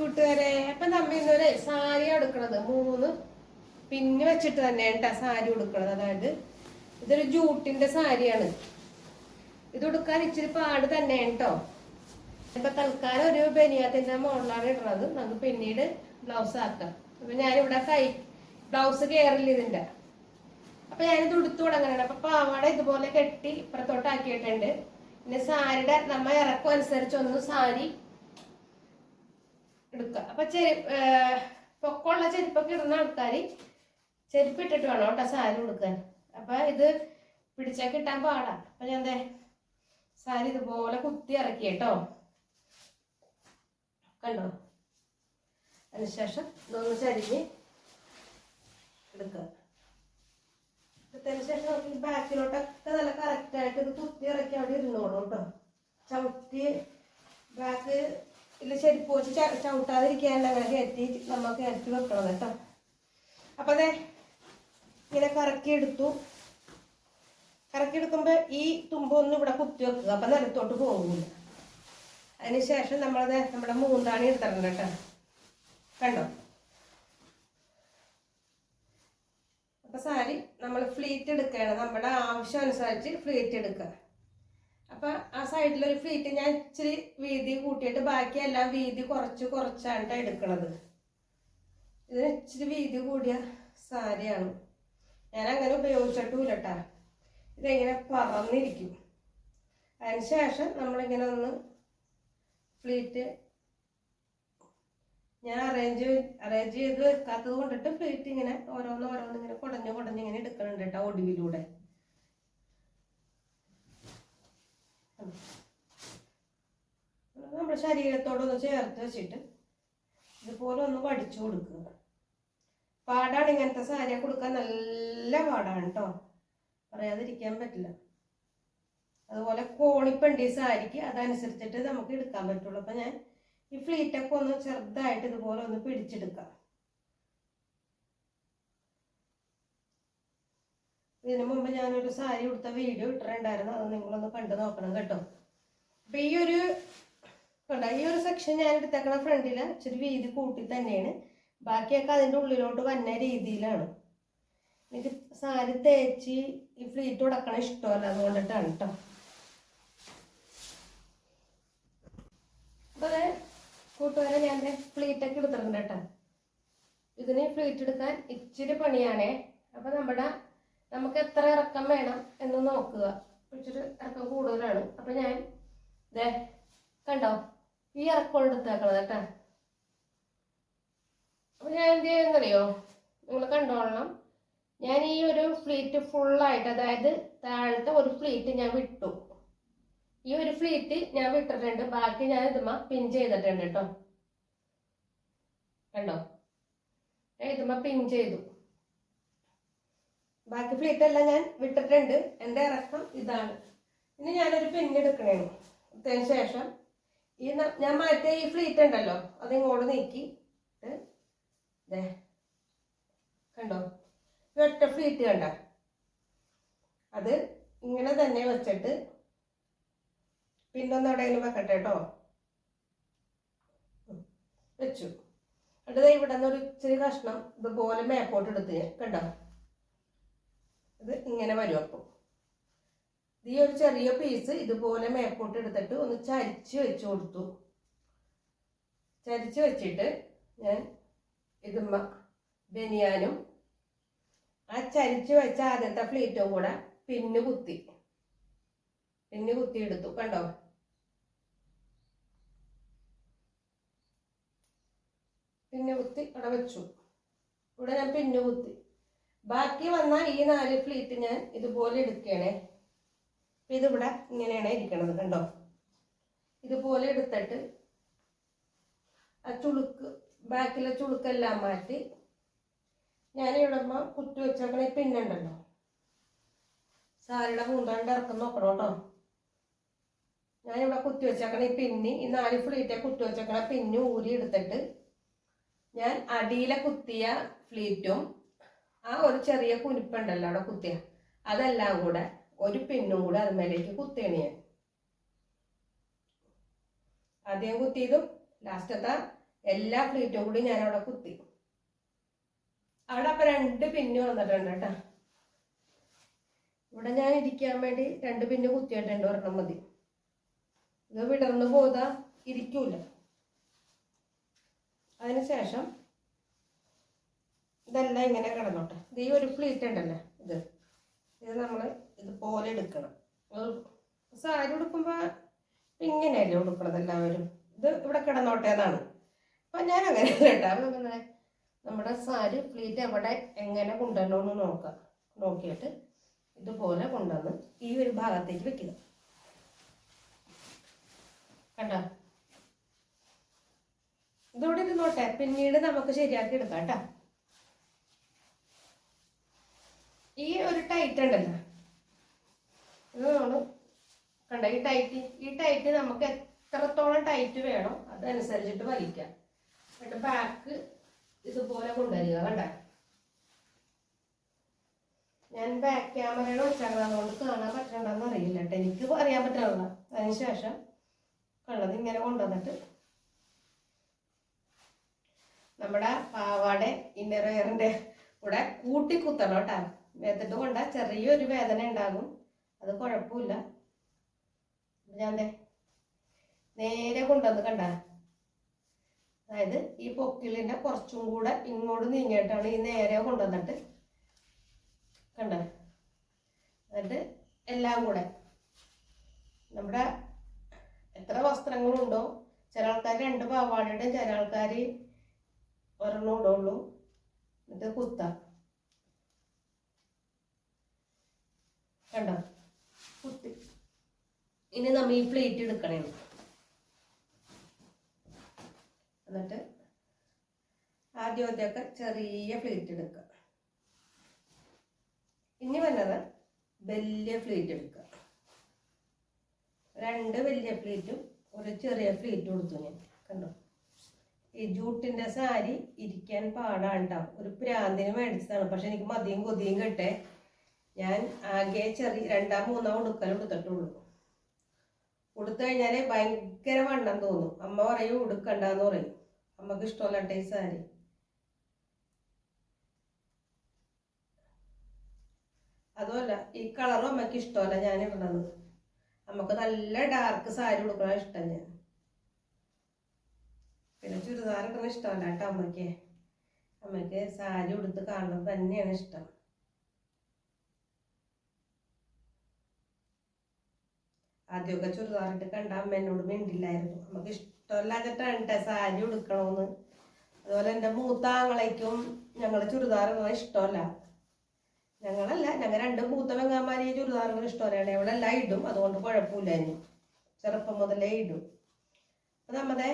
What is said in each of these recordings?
കൂട്ടുകാരെ അപ്പൊ നമ്മ ഇന്നൊരു സാരി എടുക്കണത് മൂന്ന് പിന്നെ വെച്ചിട്ട് തന്നെയാണ് സാരി ഉടുക്കണത്. അതായത് ഇതൊരു ജൂട്ടിന്റെ സാരിയാണ്. ഇത് ഉടുക്കാൻ ഇച്ചിരി പാട് തന്നെയാണ് കേട്ടോ ഇപ്പൊ തൽക്കാലം ഒരു ബനിയാത്തിന്റെ മുകളിലാണ് ഇടുന്നത്. നമുക്ക് പിന്നീട് ബ്ലൗസ് ആക്കാം. അപ്പൊ ഞാനിവിടെ കൈ ബ്ലൗസ് കയറില്ല ഇതിന്റെ. അപ്പൊ ഞാനിത് ഉടുത്തു തുടങ്ങണം അപ്പൊ പാവാട ഇതുപോലെ കെട്ടി ഇപ്പുറത്തോട്ട് ആക്കിയിട്ടുണ്ട്. പിന്നെ സാരിയുടെ നമ്മ ഇറക്കം അനുസരിച്ചൊന്ന് സാരി എടുക്കുക. അപ്പൊ ചെരി പൊക്കമുള്ള ചെരുപ്പൊക്കെ ഇടുന്ന ആൾക്കാർ ചെരുപ്പ് ഇട്ടിട്ട് വേണം കേട്ടോ സാരി ഉടുക്കാൻ. അപ്പൊ ഇത് പിടിച്ചാൽ കിട്ടാൻ പാടാ. അപ്പൊ ഞാൻ എന്തേ സാരി ഇതുപോലെ കുത്തി ഇറക്കി കേട്ടോ. കണ്ടോ? അതിനുശേഷം ഇതൊന്ന് ചരിഞ്ഞ് എടുക്കുക. എടുത്തതിന് ശേഷം നമുക്ക് ബാക്കിലോട്ടൊക്കെ നല്ല കറക്റ്റായിട്ട് ഇത് കുത്തി ഇറക്കി അവിടെ ഇരുന്നോളൂ കേട്ടോ. ചവിട്ടി ബാക്ക് ഇല്ല ചെരുപ്പ് വെച്ച് ചവിട്ടാതിരിക്കാനുള്ള അങ്ങനെ കയറ്റി നമ്മൾ കയറ്റി വെക്കണം കേട്ടോ. അപ്പൊ അതെ ഇങ്ങനെ കറക്കി എടുത്തു. കറക്കി എടുക്കുമ്പോൾ ഈ തുമ്പൊന്നും ഇവിടെ കുത്തി വെക്കുക. അപ്പൊ നിലത്തോട്ട് പോകില്ല അതിനുശേഷം നമ്മളത് നമ്മുടെ മൂന്നാണി എടുത്തിട്ടുണ്ട് കേട്ടോ. കണ്ടോ? അപ്പൊ സാരി നമ്മൾ ഫ്ലീറ്റ് എടുക്കുകയാണ്. നമ്മുടെ ആവശ്യം അനുസരിച്ച് ഫ്ലീറ്റ് എടുക്കുക. അപ്പൊ ആ സൈഡിലൊരു ഫ്ലീറ്റ് ഞാൻ ഇച്ചിരി വീതി കൂട്ടിയിട്ട് ബാക്കി എല്ലാം വീതി കുറച്ച് കുറച്ചാണ് എടുക്കണത്. ഇതിന് ഇച്ചിരി വീതി കൂടിയ സാരിയാണ്. ഞാൻ അങ്ങനെ ഉപയോഗിച്ചിട്ടുമില്ല കേട്ടാ ഇതെങ്ങനെ പറന്നിരിക്കും. അതിന് ശേഷം നമ്മളിങ്ങനെ ഒന്ന് ഫ്ലീറ്റ് ഞാൻ അറേഞ്ച് അറേഞ്ച് ചെയ്ത് വെക്കാത്തത് കൊണ്ടിട്ട് ഫ്ലീറ്റ് ഇങ്ങനെ ഓരോന്ന് ഓരോന്ന് ഇങ്ങനെ കുടഞ്ഞ് കുടഞ്ഞ് ഇങ്ങനെ എടുക്കുന്നുണ്ട് കേട്ടോ ഒടുവിലൂടെ. നമ്മുടെ ശരീരത്തോടൊന്ന് ചേർത്ത് വെച്ചിട്ട് ഇതുപോലെ ഒന്ന് പഠിച്ചു കൊടുക്കുക. പാടാണ് ഇങ്ങനത്തെ സാരി കൊടുക്കാൻ നല്ല പാടാണ് കേട്ടോ പറയാതിരിക്കാൻ പറ്റില്ല. അതുപോലെ കോളിപ്പണ്ടി സാരിക്ക് അതനുസരിച്ചിട്ട് നമുക്ക് എടുക്കാൻ പറ്റുള്ളൂ. അപ്പം ഞാൻ ഈ ഫ്ലീറ്റൊക്കെ ഒന്ന് ചെറുതായിട്ട് ഇതുപോലെ ഒന്ന് പിടിച്ചെടുക്കാം. ഇതിനു മുമ്പ് ഞാനൊരു സാരി കൊടുത്ത വീഡിയോ ഇട്ടിട്ടുണ്ടായിരുന്നു. അത് നിങ്ങളൊന്ന് കണ്ടു നോക്കണം കേട്ടോ. അപ്പം ഈ ഒരു കണ്ടോ? ഈ ഒരു സെക്ഷൻ ഞാൻ എടുത്തേക്കണ ഫ്രണ്ടിൽ ഇച്ചിരി വീതി കൂട്ടി തന്നെയാണ്. ബാക്കിയൊക്കെ അതിന്റെ ഉള്ളിലോട്ട് വന്ന രീതിയിലാണ്. എനിക്ക് സാരി തേച്ച് ഈ ഫ്ലീറ്റ് ഉടക്കണ ഇഷ്ടമല്ല അതുകൊണ്ടിട്ടാണ് കേട്ടോ അതെ കൂട്ടുകാരെ ഞാൻ ഫ്ലീറ്റൊക്കെ എടുത്തിട്ടുണ്ട് കേട്ടോ ഇതിന് ഫ്ലീറ്റ് എടുക്കാൻ ഇച്ചിരി പണിയാണേ. അപ്പം നമ്മുടെ നമുക്ക് എത്ര ഇറക്കം വേണം എന്ന് നോക്കുക. ഇച്ചിരി ഇറക്കം കൂടുതലാണ്. അപ്പം ഞാൻ ഇതേ കണ്ടോ? ഈ ഇറക്കം എടുത്തേക്കണത് കേട്ടോ. അപ്പം ഞാൻ എന്ത് ചെയ്യുന്നറിയോ? നിങ്ങൾ കണ്ടോളണം. ഞാൻ ഈ ഒരു ഫ്ലീറ്റ് ഫുള്ളായിട്ട് അതായത് താഴത്തെ ഒരു ഫ്ലീറ്റ് ഞാൻ വിട്ടു. ഈ ഒരു ഫ്ലീറ്റ് ഞാൻ വിട്ടിട്ടുണ്ട്. ബാക്കി ഞാൻ ഇതുമ പിൻ ചെയ്തിട്ടുണ്ട് കേട്ടോ. കണ്ടോ? ഞാൻ ഇതുമ്മ പിൻ ചെയ്തു. ബാക്കി ഫ്ലീറ്റ് എല്ലാം ഞാൻ വിട്ടിട്ടുണ്ട്. എന്റെ ഇറക്കം ഇതാണ്. ഇനി ഞാനൊരു പിൻ എടുക്കണേ അതിന് ശേഷം ഈ ഞാൻ മാറ്റിയ ഈ ഫ്ലീറ്റ് ഉണ്ടല്ലോ അത് ഇങ്ങോട്ട് നീക്കി. ഏ? കണ്ടോ? ഒറ്റ ഫ്ലീറ്റ് കണ്ട. അത് ഇങ്ങനെ തന്നെ വെച്ചിട്ട് പിന്നൊന്ന് എവിടെയെങ്കിലും വെക്കട്ടെ കേട്ടോ. വെച്ചു. എന്നിട്ട് ഇവിടെ നിന്ന് ഒരു ഇച്ചിരി കഷ്ണം ഇതുപോലെ മേപ്പോട്ട് എടുത്ത് ഞാൻ കണ്ടോ? ഇത് ഇങ്ങനെ വരും അപ്പോൾ ഈ ഒരു ചെറിയ പീസ് ഇതുപോലെ മേപ്പോട്ട് എടുത്തിട്ട് ഒന്ന് ചരിച്ച് വെച്ച് കൊടുത്തു. ചരിച്ച് വെച്ചിട്ട് ഞാൻ ഇതുമ്മ ബനിയാനും ആ ചരിച്ച് വെച്ച ആദ്യത്തെ പ്ലേറ്റും കൂടെ പിന്ന് കുത്തി. പിന്നു കുത്തി എടുത്തു കണ്ടോ? പിന്നു കുത്തി അവിടെ വെച്ചു. ഇവിടെ ഞാൻ പിന്നു കുത്തി. ബാക്കി വന്ന ഈ നാല് പ്ലേറ്റ് ഞാൻ ഇതുപോലെ എടുക്കണേ ഇതിവിടെ ഇങ്ങനെയാണ് ഇരിക്കണത് കണ്ടോ? ഇതുപോലെ എടുത്തിട്ട് ആ ചുളുക്ക് ബാക്കിലെ ചുളുക്കെല്ലാം മാറ്റി ഞാൻ ഇവിടെ കുത്തി വെച്ചേക്കണ ഈ പിന്നുണ്ടല്ലോ സാരിയുടെ പൂന്താണ്ട് ഇറക്കം നോക്കണം കേട്ടോ. ഞാനിവിടെ കുത്തി വെച്ചേക്കണ ഈ പിന്നി ഈ നാല് ഫ്ലീറ്റെ കുത്തി വെച്ചേക്കണ പിന്നി ഊരി എടുത്തിട്ട് ഞാൻ അടിയിലെ കുത്തിയ ഫ്ലീറ്റും ആ ഒരു ചെറിയ കുനിപ്പുണ്ടല്ലോ അവിടെ കുത്തിയ അതെല്ലാം കൂടെ ഒരു പിന്നും കൂടെ അതുമേലേക്ക് കുത്തിയാണ്. ഞാൻ ആദ്യം കുത്തിയതും ലാസ്റ്റത്തെ എല്ലാ പ്ലീറ്റും കൂടി ഞാൻ അവിടെ കുത്തി. അവിടെ അപ്പൊ രണ്ട് പിന്നു വന്നിട്ടുണ്ട് കേട്ടാ. ഇവിടെ ഞാൻ ഇരിക്കാൻ വേണ്ടി രണ്ട് പിന്നു കുത്തിയിട്ടുണ്ട് ഒരെണ്ണം മതി. ഇത് വിടർന്നു പോതാ ഇരിക്കൂല. അതിനുശേഷം ഇതെല്ലാം ഇങ്ങനെ കിടന്നോട്ടെ. ഇത് ഈ ഒരു പ്ലീറ്റ് ഉണ്ടല്ലോ ഇത്. ഇത് നമ്മൾ ഇതുപോലെ എടുക്കണം. സാരി ഉടുക്കുമ്പോൾ ഇങ്ങനെയല്ലേ ഉടുക്കണത് എല്ലാവരും? ഇത് ഇവിടെ കിടന്നോട്ടെ അപ്പം ഞാൻ അങ്ങനെ കേട്ടോ. അങ്ങനെ നമ്മുടെ സാരി പ്ലീറ്റ് എവിടെ എങ്ങനെ കൊണ്ടുവരണമെന്ന് നോക്കാം. നോക്കിയിട്ട് ഇതുപോലെ കൊണ്ടുവന്ന് ഈ ഒരു ഭാഗത്തേക്ക് വെക്കുക. കണ്ടോ? ഇതോടെ ഇരുന്നോട്ടെ. പിന്നീട് നമുക്ക് ശരിയാക്കി എടുക്കാം കേട്ടോ. ഈ ഒരു ടൈറ്റ് ഉണ്ടല്ലോ. ഇത് നമ്മൾ കണ്ട ഈ ടൈറ്റ് ഈ ടൈറ്റ് നമുക്ക് എത്രത്തോളം ടൈറ്റ് വേണം അതനുസരിച്ചിട്ട് വലിക്കാം എന്നിട്ട് ബാക്ക് ഇതുപോലെ കൊണ്ടുവരിക കണ്ട? ഞാൻ ബാക്ക് ക്യാമറയുടെ വെച്ചാൽ അതുകൊണ്ട് കാണാൻ പറ്റണ്ടെന്ന് അറിയില്ല കേട്ടോ. എനിക്ക് അറിയാൻ പറ്റുന്നില്ല അതിനുശേഷം കണ്ടത് ഇങ്ങനെ കൊണ്ടുവന്നിട്ട് നമ്മുടെ പാവാടെ ഇന്നർ വെയറിന്റെ കൂടെ കൂട്ടി കുത്തണം കേട്ടോ. മേത്തിട്ട് കൊണ്ട ചെറിയൊരു വേദന ഉണ്ടാകും. അത് കുഴപ്പമില്ല. ഞാൻ നേരെ കൊണ്ടുവന്ന് കണ്ട. അതായത് ഈ പൊക്കിളിന്റെ കുറച്ചും കൂടെ ഇങ്ങോട്ട് നീങ്ങിയിട്ടാണ് ഈ നേരെ കൊണ്ടുവന്നിട്ട് കണ്ട. എന്നിട്ട് എല്ലാം കൂടെ നമ്മുടെ എത്ര വസ്ത്രങ്ങളുണ്ടോ? ചില ആൾക്കാർ രണ്ട് പാവാടയുടെ ചില ആൾക്കാർ ഒരെണ്ണം ഇടുള്ളൂ. എന്നിട്ട് കുത്താം. കണ്ടോ? കുത്തി. ഇനി നമ്മ ഈ പ്ലേറ്റ് എടുക്കണേ. എന്നിട്ട് ആദ്യം ആദ്യമൊക്കെ ചെറിയ പ്ലേറ്റ് എടുക്കുക. ഇനി വന്നത് വലിയ പ്ലേറ്റ് എടുക്കുക. രണ്ട് വലിയ പ്ലേറ്റും ഒരു ചെറിയ പ്ലേറ്റും കൊടുത്തു ഞാൻ. കണ്ടോ? ഈ ജൂട്ടിന്റെ സാരി ഇരിക്കാൻ പാടാണ് ട്ടോ ഒരു പ്രാന്തിന് മേടിച്ചതാണ്. പക്ഷെ എനിക്ക് മതിയും കൊതിയും കെട്ടെ. ഞാൻ ആകെ ചെറിയ രണ്ടാം മൂന്നാം ഉടുക്കൽ ഉടുത്തിട്ടുള്ളൂ. ഉടുത്തു കഴിഞ്ഞാൽ ഭയങ്കര വണ്ണം തോന്നും. അമ്മ പറയും ഉടുക്കണ്ടെന്ന് പറയും. അമ്മയ്ക്ക് ഇഷ്ടമല്ല ഈ സാരി. അതുമല്ല ഈ കളറും അമ്മയ്ക്ക് ഇഷ്ടമല്ല ഞാൻ ഇടുന്നത് നമുക്ക് നല്ല ഡാർക്ക് സാരി ഉടുക്കണ ഇഷ്ടം ഞാൻ. പിന്നെ ചുരിദാർ ഇടുന്ന ഇഷ്ടമല്ല കേട്ടോ അമ്മയ്ക്ക്. അമ്മയ്ക്ക് സാരി ഉടുത്ത് കാണുന്നത് തന്നെയാണ് ഇഷ്ടം. ആദ്യമൊക്കെ ചുരിദാറിട്ട് കണ്ട അമ്മേനോട് മിണ്ടില്ലായിരുന്നു. നമുക്ക് ഇഷ്ടമല്ലാഞ്ഞിട്ടാണ് ട്ടോ സാരി ഉടുക്കണമെന്ന് അതുപോലെ എന്റെ മൂത്താങ്ങളയ്ക്കും ഞങ്ങൾ ചുരിദാർ ഇഷ്ടമല്ല. ഞങ്ങളല്ല ഞങ്ങൾ രണ്ട് മൂത്ത വെങ്ങാമാരി ചുരിദാറുകൾ ഇഷ്ടമല്ലാണ് എവിടെല്ലാം ഇടും അതുകൊണ്ട് കുഴപ്പമില്ല ഇനി. ചെറുപ്പം മുതലേ ഇടും. അപ്പൊ നമ്മുടെ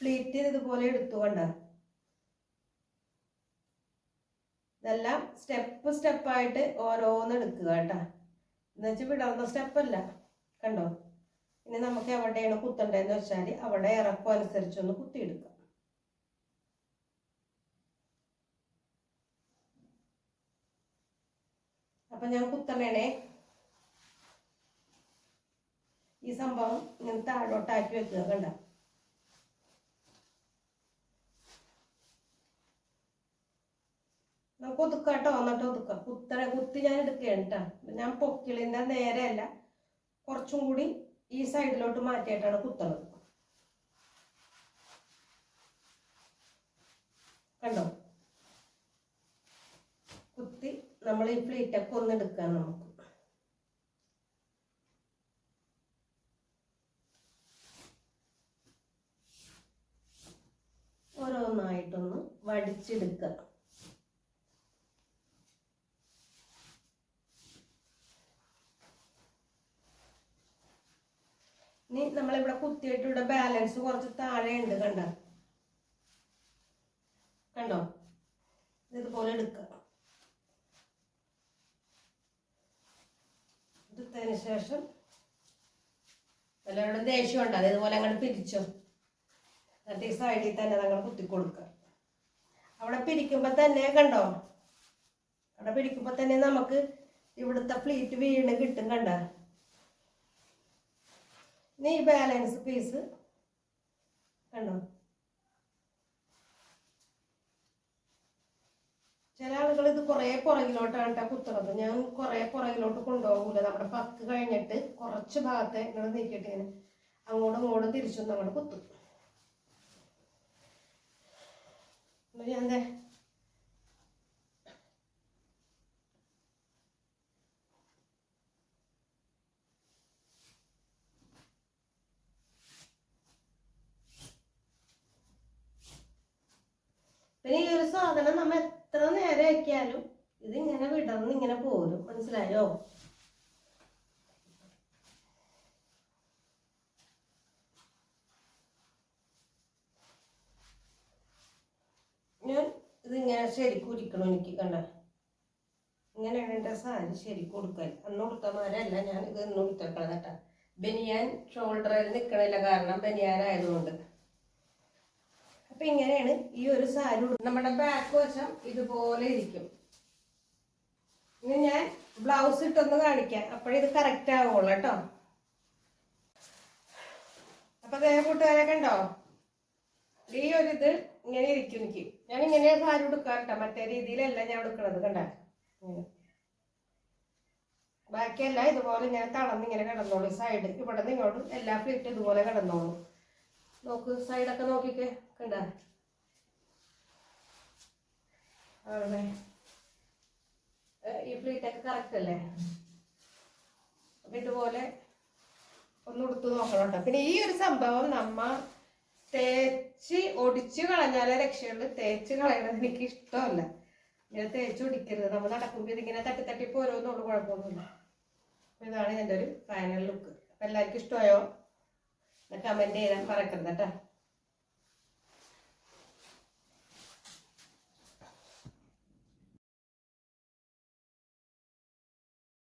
പ്ലീറ്റ് ഇതുപോലെ എടുത്തു കൊണ്ട. ഇതെല്ലാം സ്റ്റെപ്പ് സ്റ്റെപ്പായിട്ട് ഓരോന്ന് എടുക്കുക കേട്ടാ. എന്നുവെച്ചാൽ വിടർന്ന സ്റ്റെപ്പല്ല. കണ്ടോ? ഇനി നമുക്ക് എവിടെയാണ് കുത്തണ്ടതെന്ന് വെച്ചാൽ അവിടെ ഇറക്കം അനുസരിച്ചൊന്ന് കുത്തിയെടുക്കാം. അപ്പൊ ഞാൻ കുത്തണേണേ. ഈ സംഭവം ഇങ്ങനെ താഴോട്ടാക്കി വെക്കുക കണ്ട? നമുക്ക് ഒതുക്കാട്ടോ എന്നിട്ട് ഒതുക്കാം. കുത്തണ കുത്തി ഞാൻ എടുക്കുകയാണ് കേട്ടോ ഞാൻ പൊക്കിളിന്റെ നേരെയല്ല കുറച്ചും കൂടി ഈ സൈഡിലോട്ട് മാറ്റിയിട്ടാണ് കുത്തണത്. കണ്ടോ? കുത്തി നമ്മൾ ഈ പ്ലേറ്റൊക്കെ ഒന്ന് എടുക്കാം നമുക്ക്. ഓരോന്നായിട്ടൊന്ന് വടിച്ചെടുക്കുക ഇനി കുത്തിയിട്ട് ഇവിടെ ബാലൻസ് കുറച്ച് താഴെ ഉണ്ട് കണ്ട? കണ്ടോ ഇതുപോലെ എടുക്കുക. എടുത്തതിന് ശേഷം എല്ലാവരുടെ ദേഷ്യം ഉണ്ട് അത് ഇതുപോലെ അങ്ങോട്ട് പിരിച്ചോ. എന്നിട്ട് ഈ സൈഡിൽ തന്നെ ഞങ്ങൾ കുത്തി കൊടുക്കുക അവിടെ പിരിക്കുമ്പോൾ തന്നെ കണ്ടോ? അവിടെ പിടിക്കുമ്പോൾ തന്നെ നമുക്ക് ഇവിടുത്തെ പ്ലീറ്റ് വീണ് കിട്ടും കണ്ട? ഇനി ബാലൻസ് പീസ് കണ്ടോ? ചില ആളുകൾ ഇത് കുറേ പുറകിലോട്ടാണ് കേട്ടോ കുത്തുന്നത്. ഞാൻ കുറേ പുറകിലോട്ട് കൊണ്ടുപോകൂല. നമ്മുടെ പക്ക് കഴിഞ്ഞിട്ട് കുറച്ച് ഭാഗത്തെ ഇങ്ങനെ നീക്കിയിട്ട് ഇങ്ങനെ അങ്ങോട്ടും ഇങ്ങോട്ടും തിരിച്ചും നമ്മൾ കുത്തും. ഞാൻ പിന്നെ ഈ ഒരു സാധനം നമ്മ എത്ര നേരം ആക്കിയാലും ഇത് ഇങ്ങനെ വിടർന്ന് ഇങ്ങനെ പോരും. മനസ്സിലായോ? ഞാൻ ഇതിങ്ങനെ ശരിക്കും ഉരിക്കണം എനിക്ക് കണ്ട. ഇങ്ങനെയാണ് എന്റെ സാരി ശരിക്കും കൊടുക്കാൻ അന്ന് കൊടുത്തമാരല്ല ഞാൻ ഇത് ഇന്ന് കൊടുത്തേക്കണം കേട്ടാ. ബനിയാൻ ഷോൾഡറിൽ നിൽക്കണില്ല കാരണം ബനിയാൻ ആയതുകൊണ്ട് അപ്പൊ ഇങ്ങനെയാണ് ഈ ഒരു സാരി. നമ്മുടെ ബാക്ക് വശം ഇതുപോലെ ഇരിക്കും. ഇനി ഞാൻ ബ്ലൗസ് ഇട്ടൊന്ന് കാണിക്കാം. അപ്പോഴിത് കറക്റ്റ് ആവുള്ളൂ കേട്ടോ. അപ്പൊ അതേ കൂട്ടുകാരെ കണ്ടോ? ഈ ഒരു ഇത് ഇങ്ങനെ ഇരിക്കും എനിക്ക്. ഞാൻ ഇങ്ങനെ സാരി ഉടുക്കാറുട്ടോ മറ്റേ രീതിയിലല്ല ഞാൻ ഉടുക്കണത് കണ്ട? ബാക്കിയല്ല ഇതുപോലെ ഞാൻ തളർന്ന് ഇങ്ങനെ കിടന്നോളൂ. സൈഡ് ഇവിടെ നിന്ന് ഇങ്ങോട്ടും എല്ലാ ഫ്ലീറ്റ് ഇതുപോലെ കിടന്നോളൂ. നോക്ക് സൈഡൊക്കെ നോക്കിക്കേ. കണ്ട? അവിടെ. ഈ പ്ലീറ്റൊക്കെ കറക്റ്റ് അല്ലേ? ഇതുപോലെ ഒന്ന് ഉടുത്ത് നോക്കണം പിന്നെ ഈ ഒരു സംഭവം നമ്മ തേച്ച് ഒടിച്ച് കളഞ്ഞാലേ രക്ഷയുള്ളൂ. തേച്ച് കളയണത് എനിക്ക് ഇഷ്ടമല്ല. ഇങ്ങനെ തേച്ച് ഒടിക്കരുത്. നമ്മൾ നടക്കുമ്പോൾ ഇതിങ്ങനെ തട്ടി തട്ടി പോരോന്നുള്ളൂ കുഴപ്പമൊന്നുമില്ല. ഇതാണ് എന്റെ ഒരു ഫൈനൽ ലുക്ക് അപ്പൊ എല്ലാവർക്കും ഇഷ്ടമായോ? കമന്റ് ചെയ്യാൻ മറക്കരുത് കേട്ടോ.